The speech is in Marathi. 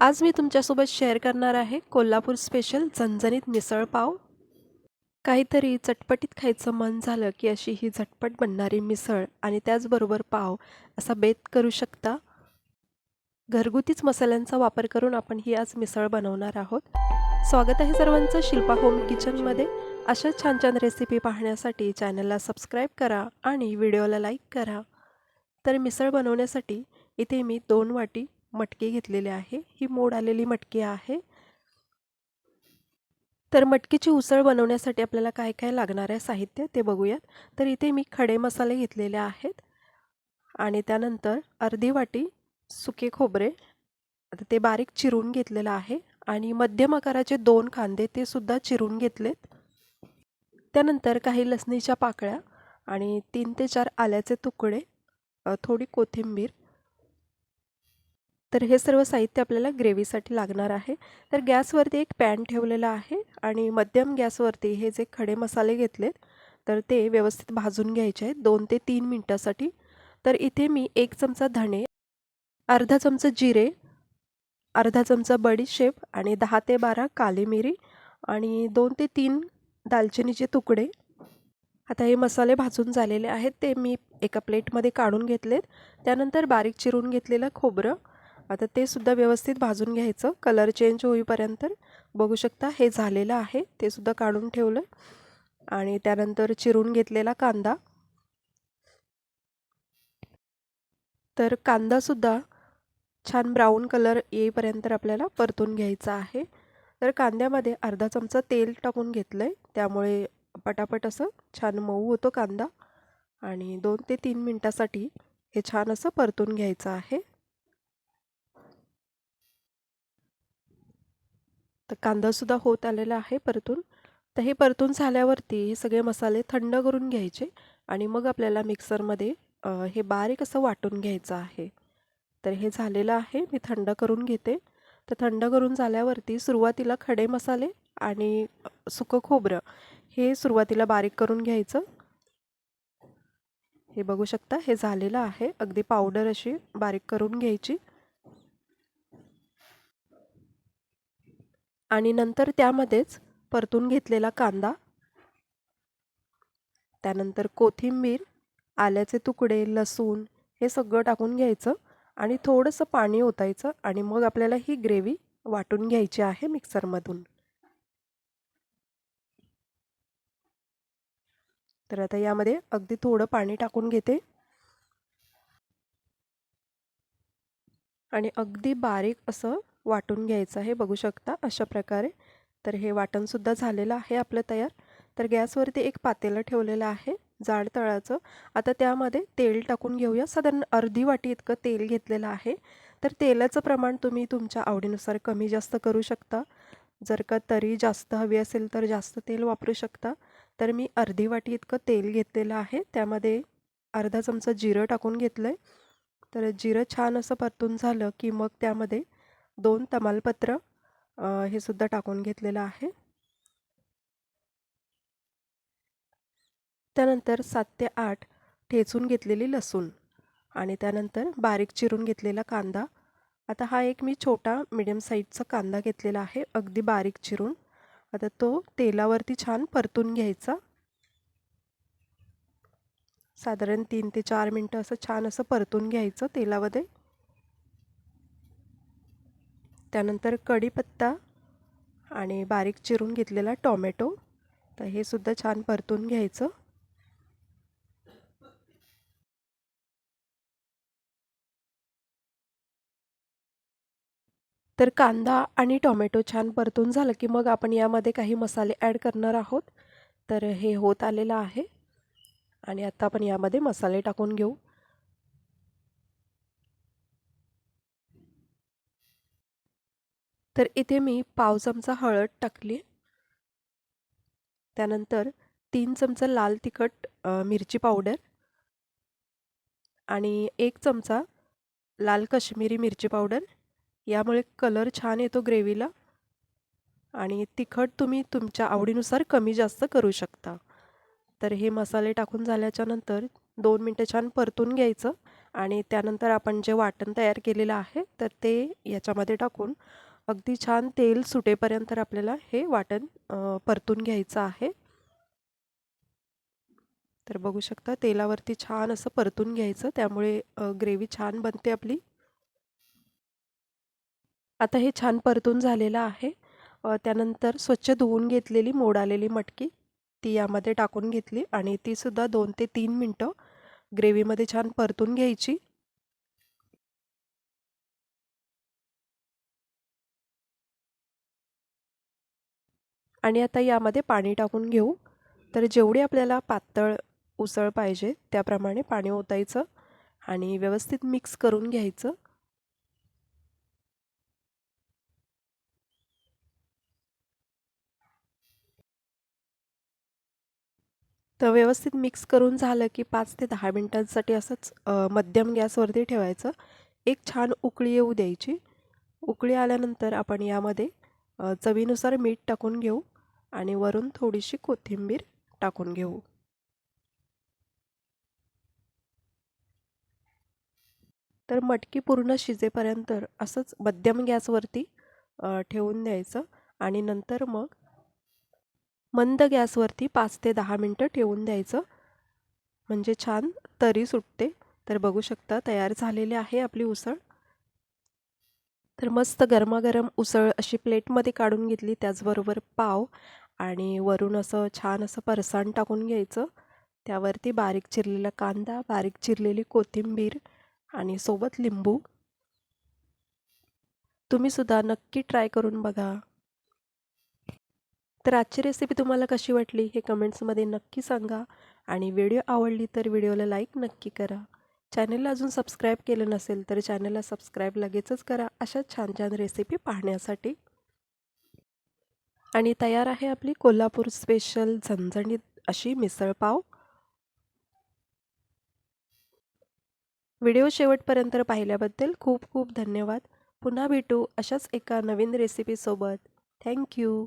आज मी तुमच्यासोबत शेअर करणार आहे कोल्हापूर स्पेशल झणझणीत मिसळ पाव. काहीतरी चटपटीत खायचं मन झालं की अशी ही झटपट बनणारी मिसळ आणि त्याचबरोबर पाव असा बेत करू शकता. घरगुतीच मसाल्यांचा वापर करून आपण ही आज मिसळ बनवणार आहोत. स्वागत आहे सर्वांचं शिल्पा होम किचनमध्ये अशा छान छान रेसिपी पाहण्यासाठी चॅनलला सबस्क्राईब करा आणि व्हिडिओला लाईक करा. तर मिसळ बनवण्यासाठी इथे मी दोन वाटी मटकी घेतलेली आहे. ही मोड आलेली मटकी आहे. तर मटकीची उसळ बनवण्यासाठी आपल्याला काय काय लागणार आहे साहित्य ते बघूयात. तर इथे मी खडे मसाले घेतलेले आहेत. आणि त्यानंतर अर्धी वाटी सुके खोबरे. आता ते बारीक चिरून घेतलेलं आहे. आणि मध्यम आकाराचे दोन कांदे ते सुद्धा चिरून घेतलेत. त्यानंतर काही लसणीच्या पाकळ्या आणि तीन ते चार आल्याचे तुकडे थोडी कोथिंबीर तर हे सर्व साहित्य आपल्याला ग्रेव्हीसाठी लागणार आहे. तर गॅसवरती एक पॅन ठेवलेला आहे आणि मध्यम गॅसवरती हे जे खडे मसाले घेतलेत तर ते व्यवस्थित भाजून घ्यायचे आहेत दोन ते तीन मिनटासाठी. तर इथे मी एक चमचा धणे अर्धा चमचा जिरे अर्धा चमचा बडीशेप आणि दहा ते बारा काली मिरी आणि दोन ते तीन दालचिनीचे तुकडे. आता हे मसाले भाजून झालेले आहेत ते मी एका प्लेटमध्ये काढून घेतलेत. त्यानंतर बारीक चिरून घेतलेलं खोबरं आता ते सुद्धा व्यवस्थित भाजून घ्यायचं. कलर चेंज होईपर्यंत बघू शकता हे झालेलं आहे. ते सुद्धा काढून ठेवलं. आणि त्यानंतर चिरून घेतलेला कांदा. तर कांदासुद्धा छान ब्राऊन कलर येईपर्यंत आपल्याला परतून घ्यायचा आहे. तर कांद्यामध्ये अर्धा चमचा तेल टाकून घेतलं आहे त्यामुळे पटापट असं छान मऊ होतो कांदा. आणि दोन ते तीन मिनटासाठी हे छान असं परतून घ्यायचं आहे. तर कांदासुद्धा होत आलेला आहे परतून. तर हे परतून झाल्यावरती हे सगळे मसाले थंड करून घ्यायचे आणि मग आपल्याला मिक्सरमध्ये हे बारीक असं वाटून घ्यायचं आहे. तर हे झालेलं आहे मी थंड करून घेते. तर थंड करून झाल्यावरती सुरुवातीला खडे मसाले आणि सुकं खोबरं हे सुरुवातीला बारीक करून घ्यायचं. हे बघू शकता हे झालेलं आहे. अगदी पावडर अशी बारीक करून घ्यायची. आणि नंतर त्यामध्येच परतून घेतलेला कांदा. त्यानंतर कोथिंबीर आल्याचे तुकडे लसूण हे सगळं टाकून घ्यायचं आणि थोडंसं पाणी ओतायचं आणि मग आपल्याला ही ग्रेव्ही वाटून घ्यायची आहे मिक्सरमधून. तर आता यामध्ये अगदी थोडं पाणी टाकून घेते. आणि अगदी बारीक असं वाटून घ्यायचं आहे बघू शकता अशा प्रकारे. तर हे वाटणसुद्धा झालेलं आहे आपलं तयार. तर गॅसवरती एक पातेलं ठेवलेलं आहे जाड तळाचं. आता त्यामध्ये तेल टाकून घेऊया. साधारण अर्धी वाटी इतकं तेल घेतलेलं आहे. तर तेलाचं प्रमाण तुम्ही तुमच्या आवडीनुसार कमी जास्त करू शकता. जर का तरी जास्त हवी असेल तर जास्त तेल वापरू शकता. तर मी अर्धी वाटी इतकं तेल घेतलेलं आहे. त्यामध्ये अर्धा चमचा जिरं टाकून घेतलं आहे तर जिरं छान असं परतून झालं की मग त्यामध्ये दोन तमालपत्र हे सुद्धा टाकून घेतलेलं आहे. त्यानंतर सात ते आठ ठेचून घेतलेली लसूण आणि त्यानंतर बारीक चिरून घेतलेला कांदा. आता हा एक मी छोटा मिडियम साईजचा कांदा घेतलेला आहे अगदी बारीक चिरून. आता तो तेलावरती छान परतून घ्यायचा. साधारण तीन ते चार मिनटं असं छान असं परतून घ्यायचं तेलामध्ये. त्यानंतर कढीपत्ता आणि बारीक चिरून घेतलेला टॉमॅटो. तर हे सुद्धा छान परतून घ्यायचं. तर कांदा आणि टॉमॅटो छान परतून झालं की मग आपण यामध्ये काही मसाले ॲड करणार आहोत. तर हे होत आलेलं आहे. आणि आता आपण यामध्ये मसाले टाकून घेऊ. तर इथे मी पाव चमचा हळद टाकली. त्यानंतर तीन चमचा लाल तिखट मिरची पावडर आणि एक चमचा लाल कश्मीरी मिरची पावडर. यामुळे कलर छान येतो ग्रेव्हीला आणि तिखट तुम्ही तुमच्या आवडीनुसार कमी जास्त करू शकता. तर हे मसाले टाकून झाल्याच्यानंतर दोन मिनटं छान परतून घ्यायचं आणि त्यानंतर आपण जे वाटण तयार केलेलं आहे तर ते याच्यामध्ये टाकून अगदी छान तेल सुटेपर्यंत आपल्याला हे वाटण परतून घ्यायचं आहे. तर बघू शकता तेलावरती छान असं परतून घ्यायचं त्यामुळे ग्रेव्ही छान बनते आपली. आता हे छान परतून झालेलं आहे. त्यानंतर स्वच्छ धुवून घेतलेली मोड आलेली मटकी ती यामध्ये टाकून घेतली आणि तीसुद्धा दोन ते तीन मिनटं ग्रेव्हीमध्ये छान परतून घ्यायची. आणि आता यामध्ये पाणी टाकून घेऊ. तर जेवढी आपल्याला पातळ उसळ पाहिजे त्याप्रमाणे पाणी ओतायचं आणि व्यवस्थित मिक्स करून घ्यायचं. तर व्यवस्थित मिक्स करून झालं की पाच ते दहा मिनटांसाठी असंच मध्यम गॅसवरती ठेवायचं. एक छान उकळी येऊ द्यायची. उकळी आल्यानंतर आपण यामध्ये चवीनुसार मीठ टाकून घेऊ आणि वरून थोडीशी कोथिंबीर टाकून घेऊ. तर मटकी पूर्ण शिजेपर्यंत असंच मध्यम गॅसवरती ठेवून द्यायचं आणि नंतर मग मंद गॅसवरती पाच ते दहा मिनटं ठेवून द्यायचं. म्हणजे छान तरी सुटते. तर बघू शकता तयार झालेली आहे आपली उसळ. तर मस्त गरमागरम उसळ अशी प्लेटमध्ये काढून घेतली त्याचबरोबर पाव आणि वरून असं छान असं परसाण टाकून घ्यायचं. त्यावरती बारीक चिरलेला कांदा बारीक चिरलेली कोथिंबीर आणि सोबत लिंबू. तुम्हीसुद्धा नक्की ट्राय करून बघा. तर आजची रेसिपी तुम्हाला कशी वाटली हे कमेंट्समध्ये नक्की सांगा आणि व्हिडिओ आवडली तर व्हिडिओला लाईक नक्की करा. चॅनलला अजून सबस्क्राईब केलं नसेल तर चॅनलला सबस्क्राईब लगेचच करा अशा छान छान रेसिपी पाहण्यासाठी. आणि तयार आहे आपली कोल्हापूर स्पेशल झणझणीत अशी मिसळपाव व्हिडिओ शेवटपर्यंत पाहिल्याबद्दल खूप खूप धन्यवाद. पुन्हा भेटू अशाच एका नवीन रेसिपीसोबत थँक्यू